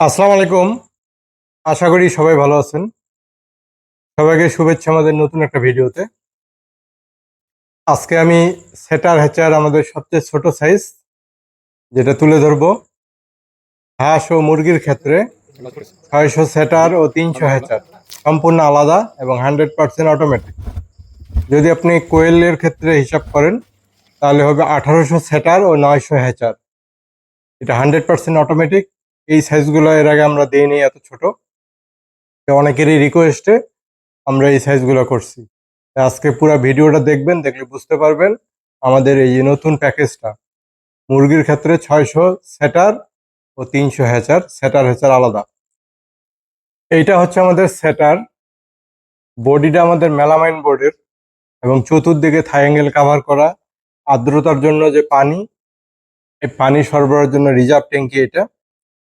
আসসালামু আলাইকুম। আশা করি সবাই ভালো আছেন। সবাইকে শুভেচ্ছা আমাদের নতুন একটা ভিডিওতে। আজকে আমি সেটার হ্যাচার আমাদের সবচেয়ে ছোট সাইজ যেটা তুলে ধরবো। হাঁস ও মুরগির ক্ষেত্রে ছয়শো সেটার ও তিনশো হ্যাচার। সম্পূর্ণ আলাদা এবং হান্ড্রেড পার্সেন্ট অটোমেটিক যদি আপনি কোয়েলের ক্ষেত্রে হিসাব করেন, তাহলে হবে আঠারোশো সেটার ও নয়শো হ্যাচার। এটা হান্ড্রেড পার্সেন্ট অটোমেটিক এই সাইজগুলো এর আগে আমরা দিইনি, এত ছোট। অনেকেরই রিকোয়েস্টে আমরা এই সাইজগুলো করছি। আজকে পুরো ভিডিওটা দেখবেন, দেখলে বুঝতে পারবেন আমাদের এই যে নতুন প্যাকেজটা মুরগির ক্ষেত্রে ছয়শো সেটার ও তিনশো হ্যাচার সেটার হ্যাচার আলাদা। এইটা হচ্ছে আমাদের সেটার বডিটা আমাদের মেলামাইন বোর্ডের এবং চতুর্দিকে থাইঙ্গেল কাভার করা। আর্দ্রতার জন্য যে পানি, এই পানি সরবরাহের জন্য রিজার্ভ ট্যাঙ্কি এটা।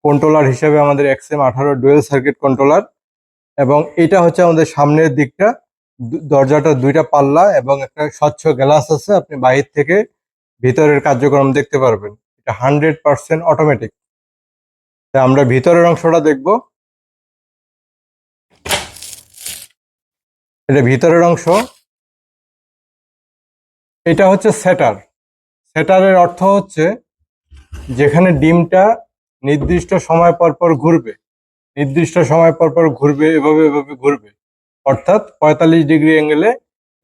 কন্ট্রোলার হিসেবে আমাদের এক্সএম আঠারো ডুয়েল সার্কিট কন্ট্রোলার এবং এটা হচ্ছে আমাদের সামনের দিকটা। দরজাটা দুইটা পাল্লা এবং একটা স্বচ্ছ গ্লাস আছে, আপনি বাহির থেকে ভিতরের কার্যক্রম দেখতে পারবেন। এটা হান্ড্রেড পার্সেন্ট অটোমেটিক আমরা ভিতরের অংশটা দেখব। এটা ভিতরের অংশ। এটা হচ্ছে সেটার সেটারের অর্থ হচ্ছে যেখানে ডিমটা নির্দিষ্ট সময় পর পর ঘুরবে। নির্দিষ্ট সময় পর পর ঘুরবে, এভাবে এভাবে ঘুরবে। অর্থাৎ পঁয়তাল্লিশ ডিগ্রি অ্যাঙ্গেলে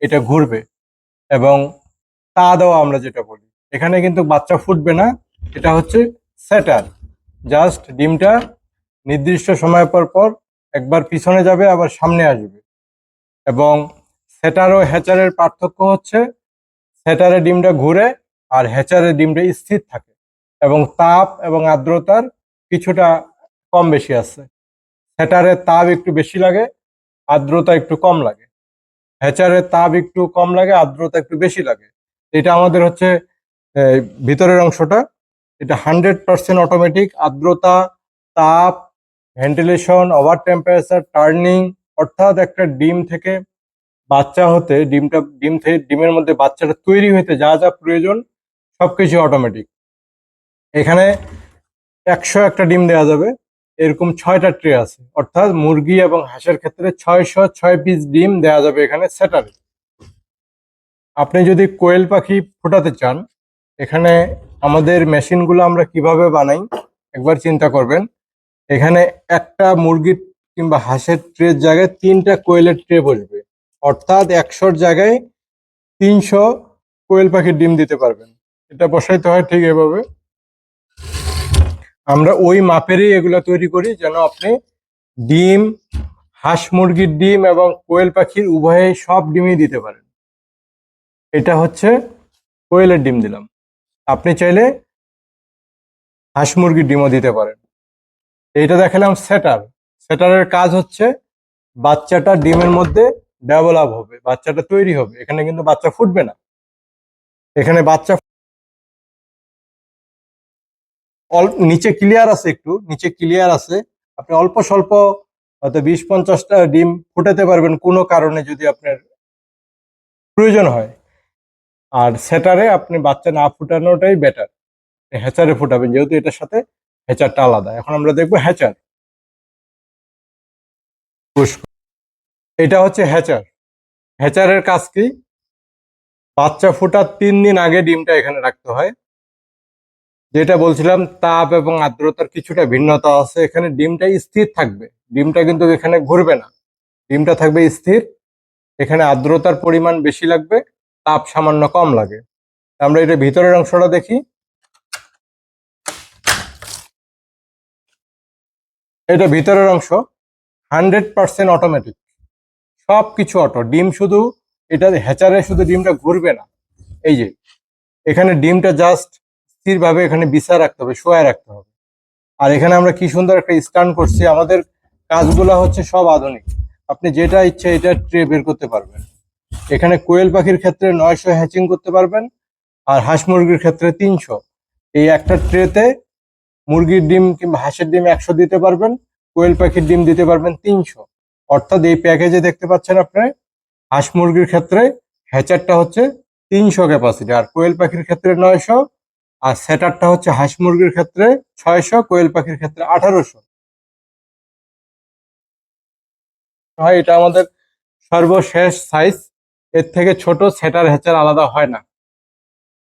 এটা ঘুরবে। এবং তা দেওয়া আমরা যেটা বলি। এখানে কিন্তু বাচ্চা ফুটবে না। এটা হচ্ছে স্যাটার। জাস্ট ডিমটা নির্দিষ্ট সময় পর পর একবার পিছনে যাবে, আবার সামনে আসবে। এবং সেটার ও হ্যাচারের পার্থক্য হচ্ছে সেটারে ডিমটা ঘুরে আর হ্যাচারের ডিমটা স্থির থাকে। এবং তাপ এবং আর্দ্রতার কিছুটা কম বেশি আছে। সেটারের তাপ একটু বেশি লাগে, আর্দ্রতা একটু কম লাগে। হ্যাচারের তাপ একটু কম লাগে, আর্দ্রতা একটু বেশি লাগে। এটা আমাদের হচ্ছে ভিতরের অংশটা। এটা হান্ড্রেড পার্সেন্ট অটোমেটিক। আর্দ্রতা, তাপ, ভেন্টিলেশন, ওভার টেম্পারেচার, টার্নিং, অর্থাৎ একটা ডিম থেকে বাচ্চা হতে, ডিমটা, ডিম থেকে, ডিমের মধ্যে বাচ্চাটা তৈরি হতে যা যা প্রয়োজন, সবকিছু অটোমেটিক। এখানে একশো একটা ডিম দেওয়া যাবে। এরকম ছয়টা ট্রে আছে। অর্থাৎ মুরগি এবং হাঁসের ক্ষেত্রে ছয়শো ছয় পিস ডিম দেওয়া যাবে এখানে সেটারে। আপনি যদি কোয়েল পাখি ফোটাতে চান, এখানে আমাদের মেশিনগুলো আমরা কীভাবে বানাই, একবার চিন্তা করবেন। এখানে একটা মুরগির কিংবা হাঁসের ট্রের জায়গায় তিনটা কোয়েলের ট্রে বসবে। অর্থাৎ একশোর জায়গায় তিনশো কোয়েল পাখির ডিম দিতে পারবেন। এটা বসাইতে হয় ঠিক এভাবে। আমরা ওই মাপেরই এগুলো তৈরি করি যেন আপনি ডিম, হাঁস মুরগির ডিম এবং কোয়েল পাখির উভয়ে সব ডিমই দিতে পারেন। এটা হচ্ছে কোয়েলের ডিম দিলাম। আপনি চাইলে হাঁস মুরগির ডিমও দিতে পারেন। এইটা দেখালাম সেটার। সেটারের কাজ হচ্ছে বাচ্চাটা ডিমের মধ্যে ডেভেলপ হবে, বাচ্চাটা তৈরি হবে। এখানে কিন্তু বাচ্চা ফুটবে না। এখানে বাচ্চা অল- নিচে ক্লিয়ার আছে একটু, নিচে ক্লিয়ার আছে। আপনি অল্প স্বল্প হয়তো বিশ পঞ্চাশটা ডিম ফুটাতে পারবেন কোনো কারণে যদি আপনার প্রয়োজন হয়। আর সেটারে আপনি বাচ্চা না ফুটানোটাই বেটার হ্যাচারে ফুটাবেন, যেহেতু এটার সাথে হ্যাচারটা আলাদা। এখন আমরা দেখব হ্যাচার। এটা হচ্ছে হ্যাচার। হ্যাচারের কাজ কি? বাচ্চা ফোটার তিন দিন আগে ডিমটা এখানে রাখতে হয়। যেটা বলছিলাম, তাপ এবং আর্দ্রতার কিছুটা ভিন্নতা আছে। এখানে ডিমটা স্থির থাকবে। ডিমটা কিন্তু এখানে ঘুরবে না। ডিমটা থাকবে স্থির। এখানে আর্দ্রতার পরিমাণ বেশি লাগবে, তাপ সামান্য কম লাগে। আমরা এটা ভিতরের অংশটা দেখি। এটা ভিতরের অংশ। Hundred percent automatic. সব কিছু অটো। ডিম শুধু, এটা হ্যাচারে শুধু ডিমটা ঘুরবে না। এই যে, এখানে ডিমটা জাস্ট স্থিরভাবে এখানে বিছা রাখতে হবে শোয়া রাখতে হবে। আর এখানে আমরা কি সুন্দর একটা স্ট্যান্ড করছি, আমাদের কাজগুলো হচ্ছে সব আধুনিক। আপনি যেটা ইচ্ছে এটা ট্রে বের করতে পারবেন। এখানে কোয়েল পাখির ক্ষেত্রে নয়শো হ্যাচিং করতে পারবেন, আর হাঁস মুরগির ক্ষেত্রে তিনশো। এই একটা ট্রেতে মুরগির ডিম কিংবা হাঁসের ডিম একশো দিতে পারবেন, কোয়েল পাখির ডিম দিতে পারবেন তিনশো। অর্থাৎ এই প্যাকেজে দেখতে পাচ্ছেন আপনি, হাঁস মুরগির ক্ষেত্রে হ্যাচারটা হচ্ছে তিনশো ক্যাপাসিটি, আর কোয়েল পাখির ক্ষেত্রে নয়শো আর সেটারটা হচ্ছে হাঁস মুরগির ক্ষেত্রে ছয়শো, কোয়েল পাখির ক্ষেত্রে আঠারোশো। হয় এটা আমাদের সর্বশেষ সাইজ এর থেকে ছোট সেটার হ্যাচার আলাদা হয় না।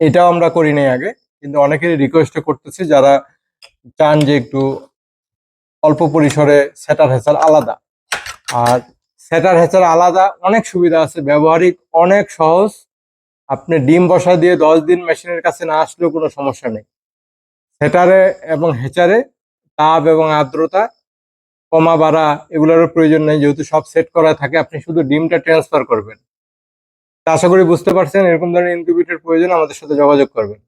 এটাও আমরা করি নাই আগে, কিন্তু অনেকেরই রিকোয়েস্ট করতেছি যারা চান যে একটু অল্প পরিসরে সেটার হেচার আলাদা। আর সেটার হেচার আলাদা অনেক সুবিধা আছে, ব্যবহারিক অনেক সহজ। আপনি ডিম বসা দিয়ে দশ দিন মেশিনের কাছে না আসলেও কোনো সমস্যা নেই। সেটারে এবং হেচারে তাপ এবং আর্দ্রতা কমা বাড়া এগুলোরও প্রয়োজন নেই, যেহেতু সব সেট করা থাকে, আপনি শুধু ডিমটা ট্রান্সফার করবেন। আশা করি বুঝতে পারছেন, এরকম ধরনের ইনকিউবেটর প্রয়োজন, আমাদের সাথে যোগাযোগ করবেন।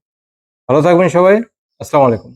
ভালো থাকবেন সবাই, আসসালামু আলাইকুম।